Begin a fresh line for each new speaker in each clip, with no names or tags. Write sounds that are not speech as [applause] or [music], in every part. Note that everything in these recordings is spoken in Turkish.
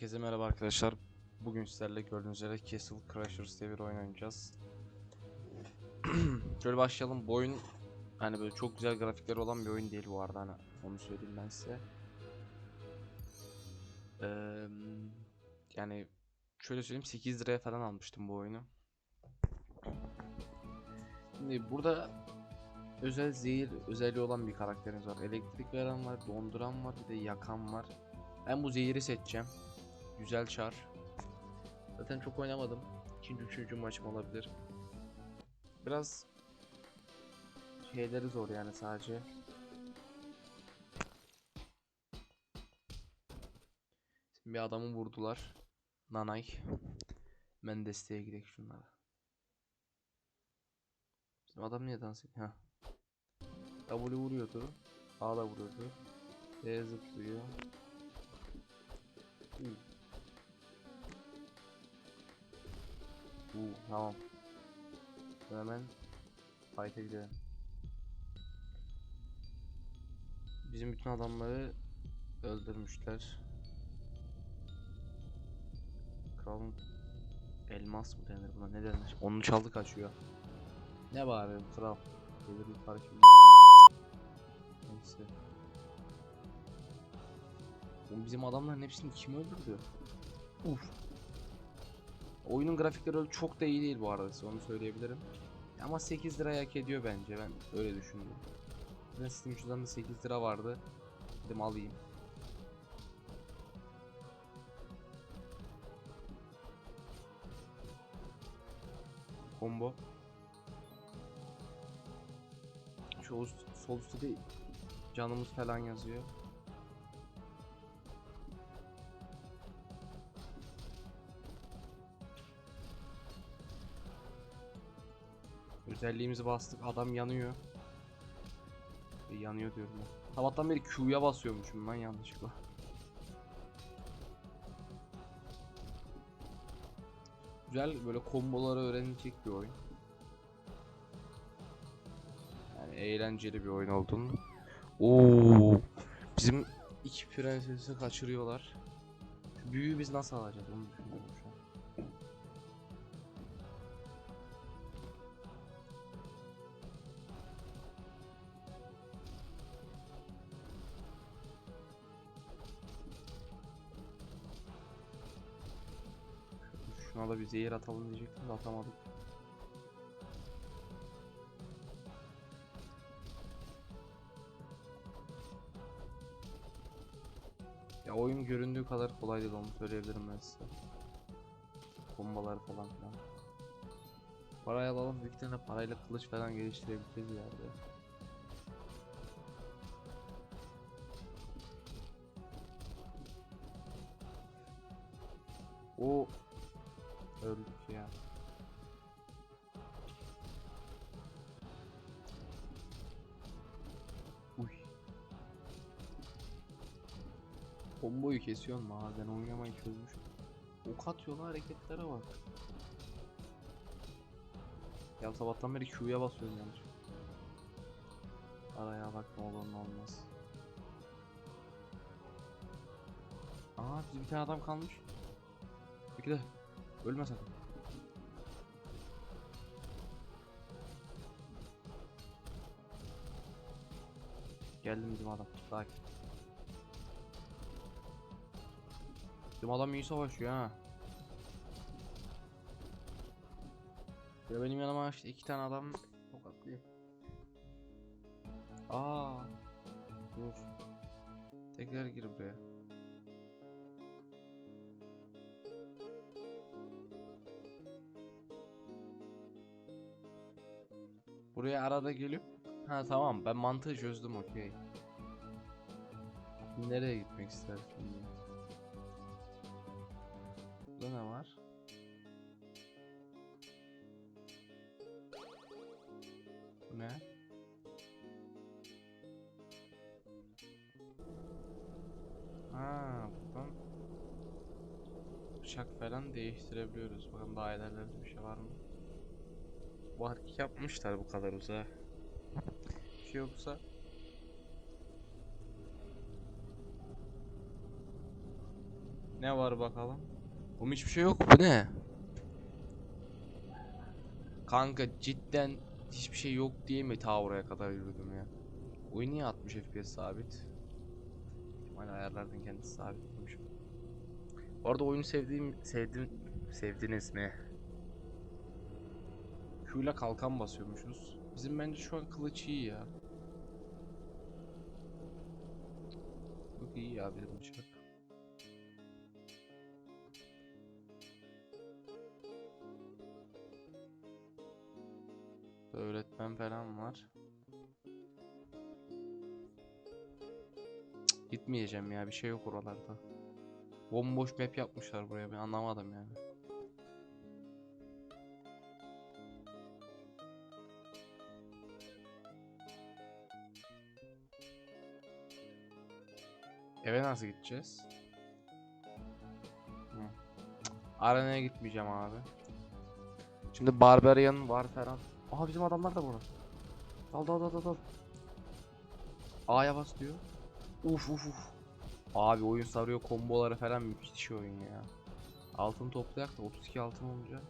Herkese merhaba arkadaşlar. Bugün sizlerle gördüğünüz üzere Castle Crashers diye bir oyun oynayacağız. [clears throat] Şöyle başlayalım. Bu oyun hani böyle çok güzel grafikleri olan bir oyun değil bu arada hani onu söyleyeyim ben size. Eee, yani şöyle söyleyeyim 8 liraya falan almıştım bu oyunu. Şimdi burada özel zehir özelliği olan bir karakterimiz var. Elektrik veren var, donduran var, bir de yakan var. Ben bu zehiri seçeceğim. Güzel çar. Zaten çok oynamadım. İkinci, üçüncü maçım olabilir. Biraz şeyleri zor yani sadece. Şimdi bir adamı vurdular. Nanay. Ben desteğe gidelim şunlara. Bizim adam niye dans ediyor? Ha. W vuruyordu. A da vuruyordu. E zıplıyor. Tamam. Hemen fight'e gidelim. Bizim bütün adamları öldürmüşler. Kralın elmas mı denir buna ne denir? Onu çaldı kaçıyor. Ne bağırıyor kral? Gelir yukarı şimdi. Neyse. Oğlum bizim adamların hepsini kim öldürdü? Uf. Oyunun grafikleri öyle çok da iyi değil bu arada size onu söyleyebilirim. Ama 8 liraya hak ediyor bence ben öyle düşündüm. Ben Steam cüzdanında 8 lira vardı. Dedim alayım. Combo. Şu sol üstte de canımız falan yazıyor. Özelliğimizi bastık. Adam yanıyor. E, yanıyor diyorum ben. Sabahtan beri Q'ya basıyormuşum ben yanlışlıkla. Güzel böyle komboları öğrenilecek bir oyun. Yani eğlenceli bir oyun olduğunu. Oo, bizim iki prensesi kaçırıyorlar. Şu büyüğü biz nasıl alacağız onu düşünüyorum Şuna da bir zehir atalım diyecektim de atamadık. Ya oyun göründüğü kadar kolay değil onu söyleyebilirim ben size. Kombalar falan filan. Parayı alalım büyük tane parayla kılıç falan geliştirebiliriz ileride. O öldük ya. Uy. Komboyu kesiyorsun mu abi? Ben oynamayı çözmüşüm. Ok atıyorlar hareketlere bak. Ya sabahtan beri Q'ya basıyorum yanlış. Araya bak ne olur ne olmaz. Aa bizim bir tane adam kalmış. Peki de ölme sakın. Geldim bizim adam. Sakin. Bizim adam iyi savaşıyor ha. Ya benim yanıma işte iki tane adam tokatlıyor. Aa. Dur. Tekrar gir buraya. Buraya arada gelip Ha tamam ben mantığı çözdüm okey. Nereye gitmek istersin? Burada ne var? Bu ne? Ha, buradan bıçak falan değiştirebiliyoruz. Bakalım daha ilerlerde bir şey var mı? Hareket yapmışlar bu kadar uzağa. Bir şey yoksa Ne var bakalım? Oğlum hiçbir şey yok. Bu ne? Kanka cidden hiçbir şey yok diye mi ta oraya kadar yürüdüm ya? Oyun niye 60 FPS sabit? Hala ayarlardan kendisi sabitmiş. Bu arada oyunu sevdiğim sevdim sevdiniz mi? Q ile kalkan basıyormuşuz. Bizim bence şu an kılıç iyi ya. Çok iyi ya bizim bıçak. Öğretmen falan var. Cık, Gitmeyeceğim ya bir şey yok oralarda. Bomboş map yapmışlar buraya ben anlamadım yani. Eve nasıl gideceğiz? Hı. Arenaya gitmeyeceğim abi. Şimdi Barbarian var falan. Aha bizim adamlar da burada. Dal dal dal dal. A'ya bas diyor. Uf uf uf. Abi oyun sarıyor komboları falan müthiş oyun ya. Altın toplayak da 32 altın olunca.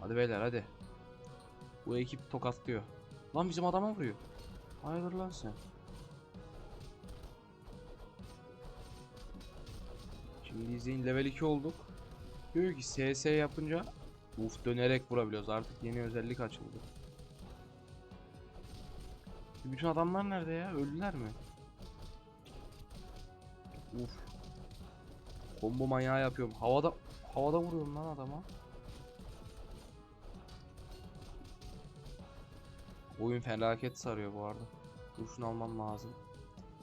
Hadi beyler hadi. Bu ekip tokatlıyor. Lan bizim adama vuruyor. Hayırdır lan sen. Şimdi izleyin level 2 olduk. Diyor ki SS yapınca uf dönerek vurabiliyoruz. Artık yeni özellik açıldı. Bütün adamlar nerede ya? Öldüler mi? Uf. Combo manyağı yapıyorum. Havada havada vuruyorum lan adama. Oyun felaket sarıyor bu arada. Kurşun almam lazım.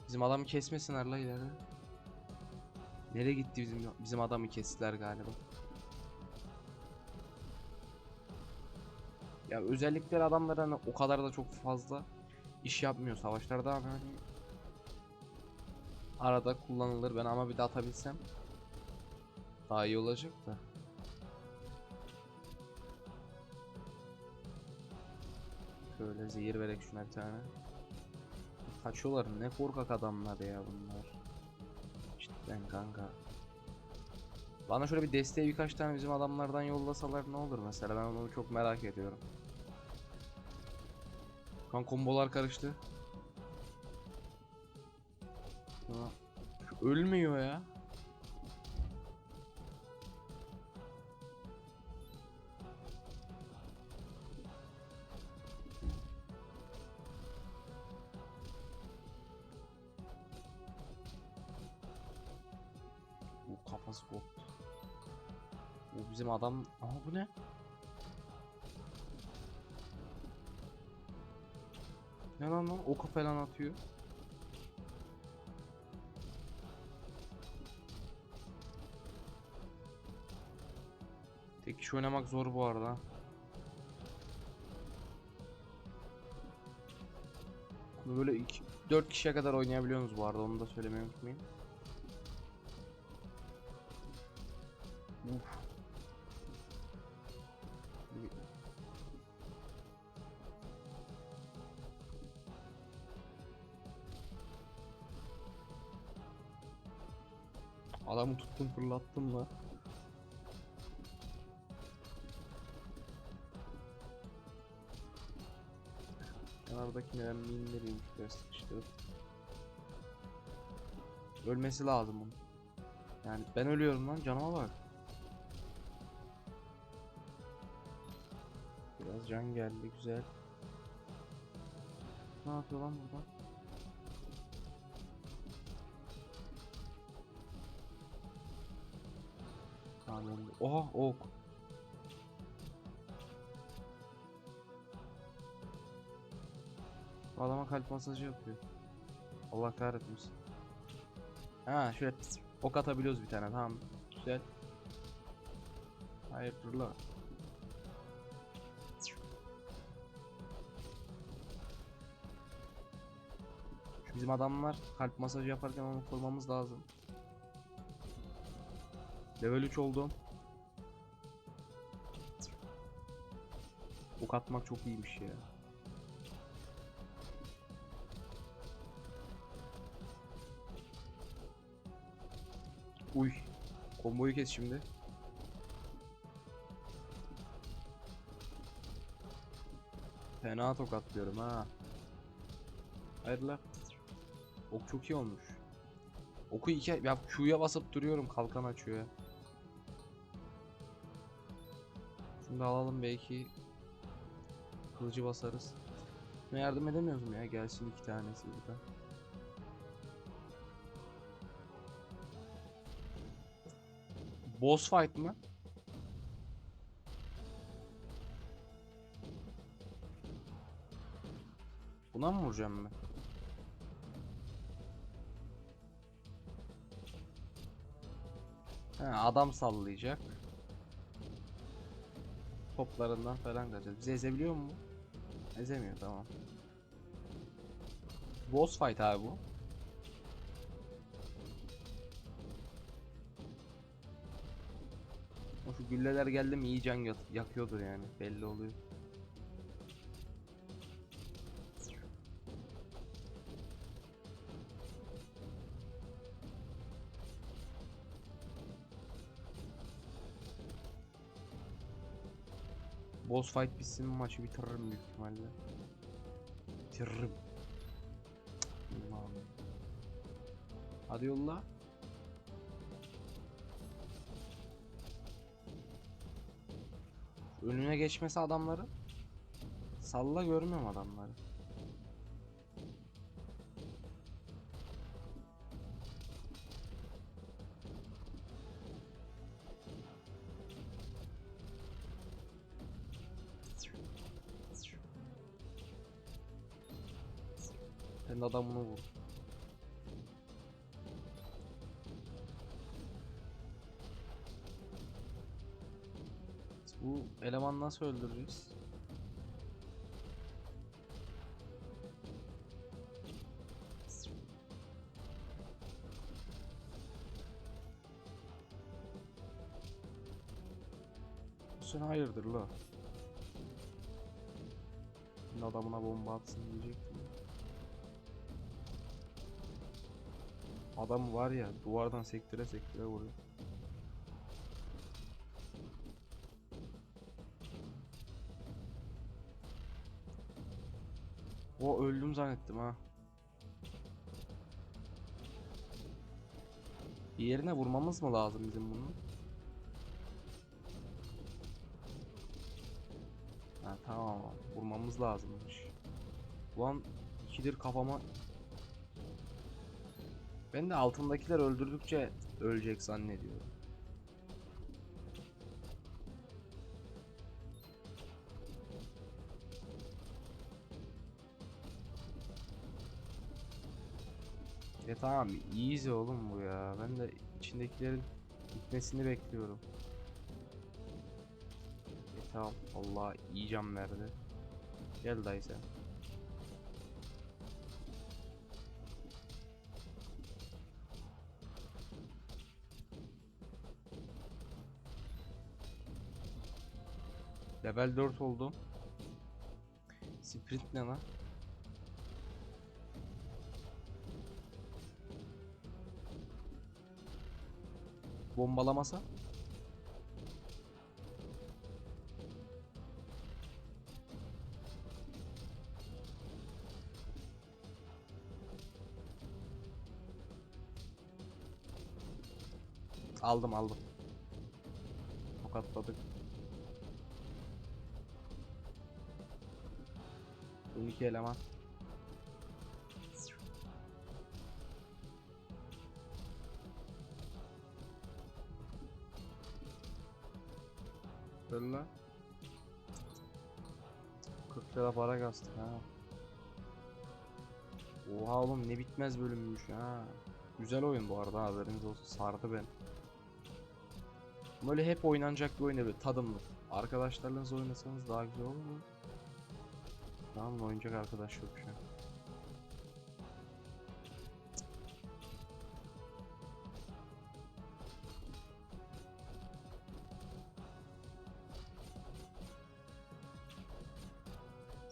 Bizim adamı kesmesinler la ileride. Nereye gitti bizim bizim adamı kestiler galiba. Ya özellikleri adamlar hani o kadar da çok fazla iş yapmıyor savaşlarda ama hani arada kullanılır ben ama bir de atabilsem daha iyi olacak da. Şöyle zehir verek şuna bir tane. Kaçıyorlar ne korkak adamlar ya bunlar. Cidden kanka. Bana şöyle bir desteğe birkaç tane bizim adamlardan yollasalar ne olur mesela ben onu çok merak ediyorum. Kan kombolar karıştı. Ölmüyor ya. Kafası koptu. Bu bizim adam... Aha bu ne? Ne lan lan? Oku falan atıyor. Tek kişi oynamak zor bu arada. Böyle 2 4 kişiye kadar oynayabiliyorsunuz bu arada onu da söylemeyi unutmayın. Adamı tuttum fırlattım la. Kenardaki neden minleriymiş biraz sıkıştırıp. Ölmesi lazım bunun. Yani ben ölüyorum lan canıma bak. Biraz can geldi güzel. Ne yapıyor lan burada? Tamam. Oha ok. Bu adama kalp masajı yapıyor. Allah kahretmesin. Ha şöyle pıs, ok atabiliyoruz bir tane tamam. Güzel. Hayır bizim adamlar kalp masajı yaparken onu korumamız lazım. Level 3 oldum. Ok atmak çok iyiymiş ya. Uy. Komboyu kes şimdi. Fena tokatlıyorum ha. Hayır la. Ok çok iyi olmuş. Oku iki ya Q'ya basıp duruyorum kalkan açıyor. Şunu da alalım belki kılıcı basarız. Ne yardım edemiyoruz ya? Gelsin iki tanesi burada. Boss fight mı? Buna mı vuracağım ben? He, adam sallayacak. Toplarından falan kaçacağız. Bizi ezebiliyor mu? Ezemiyor tamam. Boss fight abi bu. O şu gülleler geldi mi iyi can yak- yakıyordur yani belli oluyor. Boss fight bitsin maçı bitiririm büyük ihtimalle. Bitiririm. Allah'ım. Hadi yolla. Önüne geçmesi adamları. Salla görmüyorum adamları. Sen de adamını vur. Bu eleman nasıl öldürürüz? Sen hayırdır la? Adamına bomba atsın diyecektim. Adam var ya duvardan sektire sektire vuruyor. O öldüm zannettim ha. Bir yerine vurmamız mı lazım bizim bunu? Ha tamam vurmamız lazımmış. Ulan ikidir kafama Ben de altındakiler öldürdükçe ölecek zannediyorum. E tamam easy oğlum bu ya. Ben de içindekilerin gitmesini bekliyorum. E tamam Allah iyi can verdi. Gel dayı sen. Level 4 oldum. Sprint ne lan? Bombalamasa? Aldım aldım. Tokatladık. 12 eleman. Böyle. 40 lira para kastık ha. Oha oğlum ne bitmez bölümmüş ha. Güzel oyun bu arada haberiniz olsun sardı ben. Böyle hep oynanacak bir oyun böyle tadımlı. Arkadaşlarınızla oynasanız daha güzel olur mu? Tamam oynayacak arkadaş yok şu an.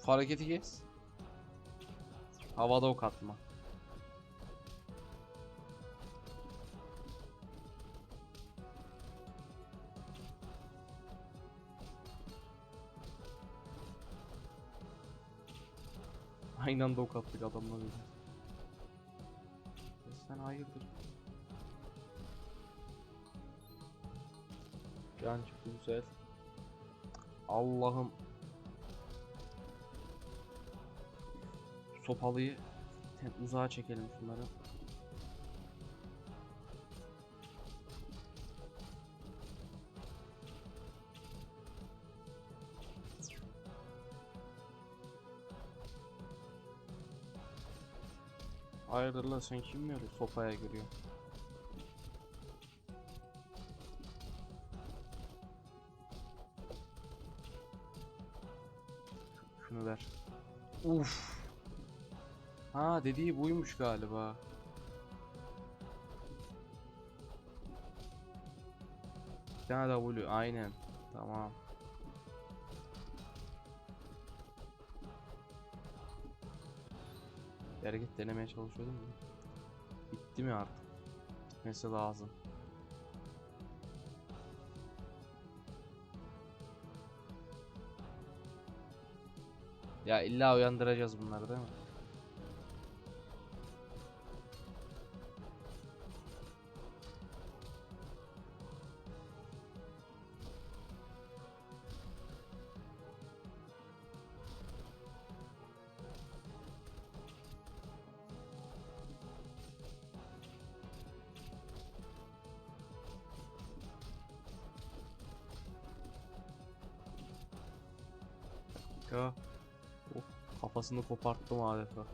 Hareketi kes. Havada ok atma. Aynı anda ok attık adamla böyle. Sen hayırdır? Can çıktı güzel. Allah'ım. Sopalıyı uzağa çekelim şunları. Hayırdır lan sen kim öyle sopaya giriyor? Şunu ver. Uf. Ha dediği buymuş galiba. Bir tane W aynen. Tamam. Bir hareket denemeye çalışıyordum da. Bitti mi artık? Bitmesi lazım. Ya illa uyandıracağız bunları değil mi? Ya. Of, kafasını koparttım adeta.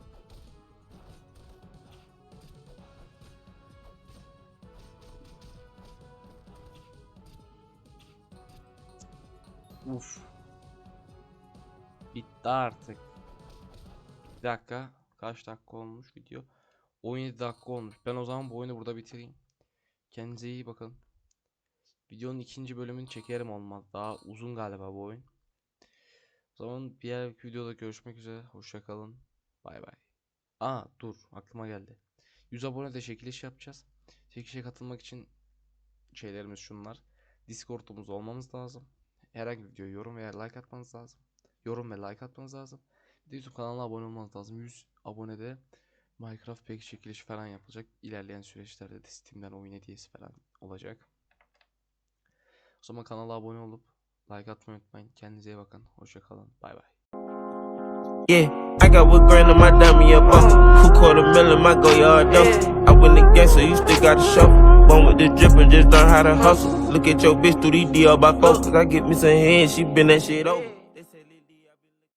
Uf. Bitti artık. Bir dakika. Kaç dakika olmuş video? 17 dakika olmuş. Ben o zaman bu oyunu burada bitireyim. Kendinize iyi bakın. Videonun ikinci bölümünü çekerim olmaz. Daha uzun galiba bu oyun. O zaman diğer videoda görüşmek üzere. Hoşça kalın. Bay bay. Aa dur aklıma geldi. 100 abone de çekiliş yapacağız. Çekilişe katılmak için şeylerimiz şunlar. Discord'umuz olmamız lazım. Herhangi bir videoya yorum veya like atmanız lazım. Yorum ve like atmanız lazım. Bir de YouTube kanalına abone olmanız lazım. 100 abonede Minecraft pek çekiliş falan yapılacak. İlerleyen süreçlerde de Steam'den oyun hediyesi falan olacak. O zaman kanala abone olup like atmayı unutmayın. Kendinize iyi bakın. Hoşça kalın. Bay bay.
Yeah, I got what grand in my diamond up off. Two quarter million, my go yard though. I win the game, so you still got to show. Born with the drip and just learn how to hustle. Look at your bitch through these DR by four. Cause I get me some head, she been that shit over.